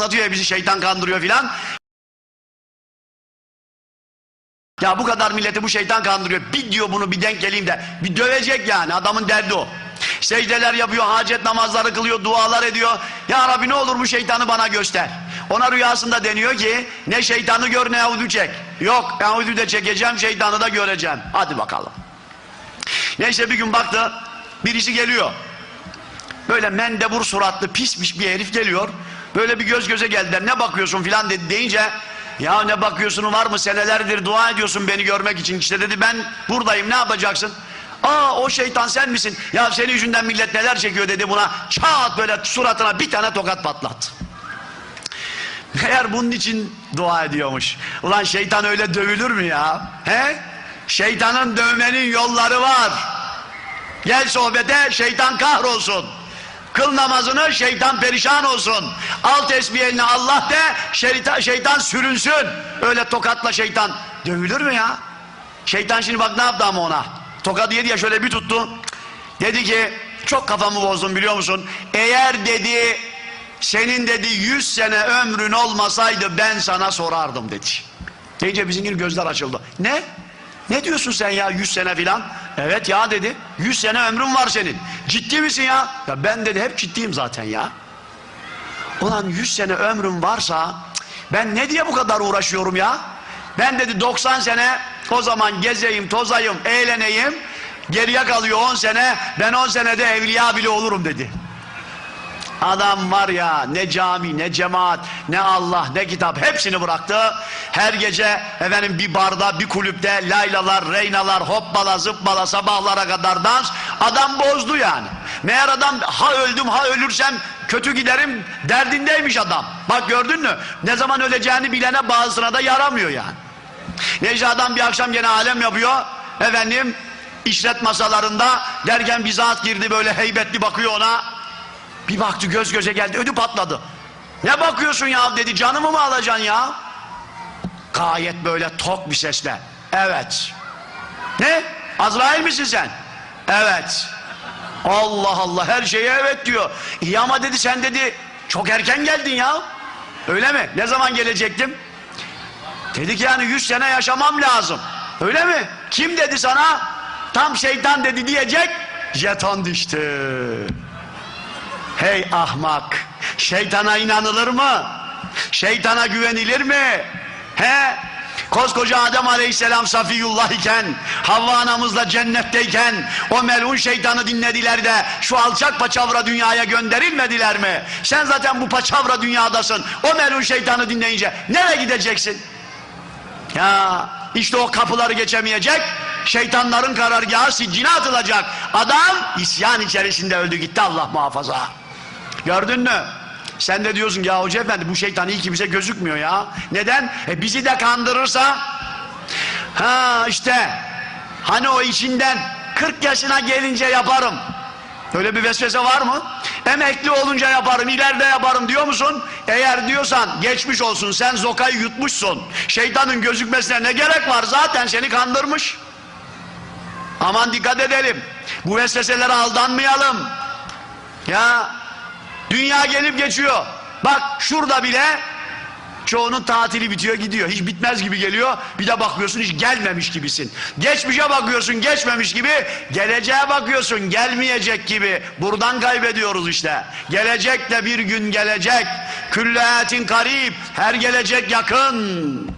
anlatıyor ya bizi şeytan kandırıyor filan. Ya bu kadar milleti bu şeytan kandırıyor. Bir diyor bunu bir denk geleyim de bir dövecek yani adamın derdi o. Secdeler yapıyor, hacet namazları kılıyor, dualar ediyor. Ya Rabbi ne olur bu şeytanı bana göster. Ona rüyasında deniyor ki ne şeytanı gör ne Yahudu çek. Yok Yahudu de çekeceğim şeytanı da göreceğim. Hadi bakalım. Neyse bir gün baktı birisi geliyor. Böyle mendebur suratlı pismiş bir herif geliyor. Böyle bir göz göze geldiler. Ne bakıyorsun filan dedi deyince ya ne bakıyorsun var mı senelerdir dua ediyorsun beni görmek için. İşte dedi ben buradayım ne yapacaksın? Aa o şeytan sen misin? Ya senin yüzünden millet neler çekiyor dedi buna. Çat böyle suratına bir tane tokat patlat. Meğer bunun için dua ediyormuş. Ulan şeytan öyle dövülür mü ya? He? Şeytanın dövmenin yolları var. Gel sohbete şeytan kahrolsun. Kıl namazını şeytan perişan olsun. Al tesbihini Allah de şeytan, şeytan sürünsün. Öyle tokatla şeytan dövülür mü ya? Şeytan şimdi bak ne yaptı ama ona. Tokat yedi ya şöyle bir tuttu. Dedi ki çok kafamı bozdun biliyor musun? Eğer dedi senin dedi yüz sene ömrün olmasaydı ben sana sorardım dedi. Deyince bizimkinin gözler açıldı. Ne? Ne diyorsun sen ya yüz sene filan? Evet ya dedi. Yüz sene ömrün var senin. Ciddi misin ya? Ya ben dedi hep ciddiyim zaten ya. Ulan yüz sene ömrüm varsa ben ne diye bu kadar uğraşıyorum ya? Ben dedi 90 sene o zaman gezeyim, tozayım, eğleneyim. Geriye kalıyor 10 sene. Ben 10 senede evliya bile olurum dedi. Adam var ya ne cami ne cemaat ne Allah ne kitap hepsini bıraktı. Her gece efendim bir barda bir kulüpte laylalar reynalar hoppala zıppala sabahlara kadar dans. Adam bozdu yani. Meğer adam ha öldüm ha ölürsem kötü giderim derdindeymiş adam. Bak gördün mü? Ne zaman öleceğini bilene bazısına da yaramıyor yani. Neyse adam bir akşam gene alem yapıyor. Efendim işlet masalarında derken bir zat girdi böyle heybetli bakıyor ona. Bir baktı göz göze geldi ödü patladı. Ne bakıyorsun ya dedi canımı mı alacaksın ya? Gayet böyle tok bir sesle. Evet. Ne? Azrail misin sen? Evet. Allah Allah her şeye evet diyor. İyi ama dedi sen dedi çok erken geldin ya. Öyle mi? Ne zaman gelecektim? Dedi ki yani 100 sene yaşamam lazım. Öyle mi? Kim dedi sana? Tam şeytan dedi diyecek. Jeton düştü. Hey ahmak! Şeytana inanılır mı? Şeytana güvenilir mi? He? Koskoca Adem Aleyhisselam Safiyullah iken, Havva anamızla cennetteyken o melun şeytanı dinlediler de şu alçak paçavra dünyaya gönderilmediler mi? Sen zaten bu paçavra dünyadasın. O melun şeytanı dinleyince nereye gideceksin? Ya işte o kapıları geçemeyecek. Şeytanların karargahı siccine atılacak. Adam isyan içerisinde öldü gitti Allah muhafaza. Gördün mü? Sen de diyorsun ya hoca efendi bu şeytan iyi ki bize gözükmüyor ya. Neden? E bizi de kandırırsa ha işte hani o içinden 40 yaşına gelince yaparım. Öyle bir vesvese var mı? Emekli olunca yaparım, ileride yaparım diyor musun? Eğer diyorsan geçmiş olsun sen zokayı yutmuşsun. Şeytanın gözükmesine ne gerek var? Zaten seni kandırmış. Aman dikkat edelim. Bu vesveselere aldanmayalım. Ya dünya gelip geçiyor. Bak şurada bile çoğunun tatili bitiyor gidiyor. Hiç bitmez gibi geliyor. Bir de bakıyorsun hiç gelmemiş gibisin. Geçmişe bakıyorsun geçmemiş gibi. Geleceğe bakıyorsun gelmeyecek gibi. Buradan kaybediyoruz işte. Gelecek de bir gün gelecek. Külletin karib. Her gelecek yakın.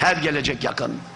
Her gelecek yakın.